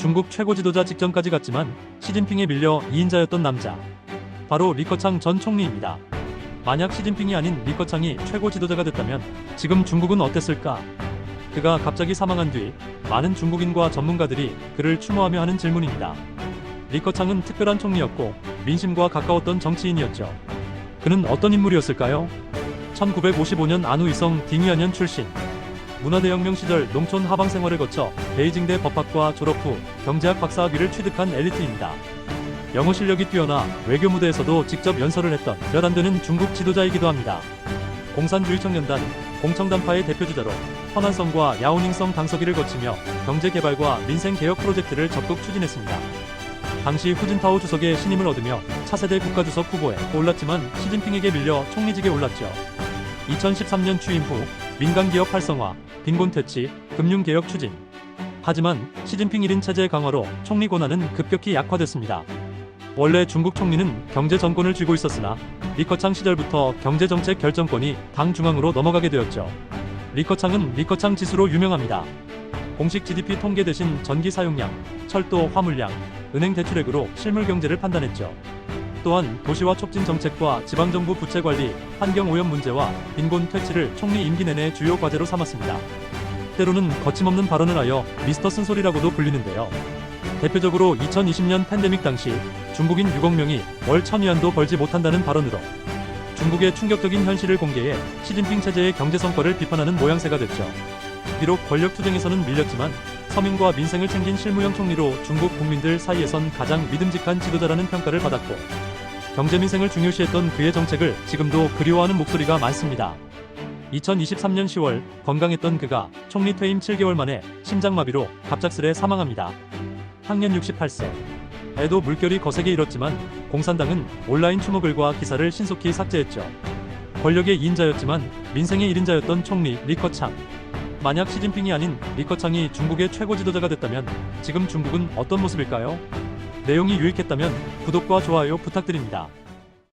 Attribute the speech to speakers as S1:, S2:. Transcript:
S1: 중국 최고 지도자 직전까지 갔지만 시진핑에 밀려 2인자였던 남자. 바로 리커창 전 총리입니다. 만약 시진핑이 아닌 리커창이 최고 지도자가 됐다면 지금 중국은 어땠을까? 그가 갑자기 사망한 뒤 많은 중국인과 전문가들이 그를 추모하며 하는 질문입니다. 리커창은 특별한 총리였고 민심과 가까웠던 정치인이었죠. 그는 어떤 인물이었을까요? 1955년 안우이성 딩위안현 출신. 문화대혁명 시절 농촌 하방 생활을 거쳐 베이징대 법학과 졸업 후 경제학 박사학위를 취득한 엘리트입니다. 영어 실력이 뛰어나 외교 무대에서도 직접 연설을 했던 몇 안 되는 중국 지도자이기도 합니다. 공산주의 청년단, 공청단파의 대표주자로 허난성과 야오닝성 당서기를 거치며 경제개발과 민생개혁 프로젝트를 적극 추진했습니다. 당시 후진타오 주석의 신임을 얻으며 차세대 국가주석 후보에 올랐지만 시진핑에게 밀려 총리직에 올랐죠. 2013년 취임 후 민간기업 활성화, 빈곤 퇴치, 금융개혁 추진. 하지만 시진핑 1인 체제 강화로 총리 권한은 급격히 약화됐습니다. 원래 중국 총리는 경제 정권을 쥐고 있었으나 리커창 시절부터 경제정책 결정권이 당 중앙으로 넘어가게 되었죠. 리커창은 리커창 지수로 유명합니다. 공식 GDP 통계 대신 전기 사용량, 철도 화물량, 은행 대출액으로 실물 경제를 판단했죠. 또한 도시화 촉진 정책과 지방정부 부채 관리, 환경 오염 문제와 빈곤 퇴치를 총리 임기 내내 주요 과제로 삼았습니다. 때로는 거침없는 발언을 하여 미스터 쓴소리라고도 불리는데요. 대표적으로 2020년 팬데믹 당시 중국인 6억 명이 월 1000위안도 벌지 못한다는 발언으로 중국의 충격적인 현실을 공개해 시진핑 체제의 경제 성과를 비판하는 모양새가 됐죠. 비록 권력 투쟁에서는 밀렸지만 서민과 민생을 챙긴 실무형 총리로 중국 국민들 사이에선 가장 믿음직한 지도자라는 평가를 받았고 경제 민생을 중요시했던 그의 정책을 지금도 그리워하는 목소리가 많습니다. 2023년 10월 건강했던 그가 총리 퇴임 7개월 만에 심장마비로 갑작스레 사망합니다. 향년 68세. 에도 물결이 거세게 일었지만 공산당은 온라인 추모글과 기사를 신속히 삭제했죠. 권력의 2인자였지만 민생의 1인자였던 총리 리커창. 만약 시진핑이 아닌 리커창이 중국의 최고 지도자가 됐다면 지금 중국은 어떤 모습일까요? 내용이 유익했다면 구독과 좋아요 부탁드립니다.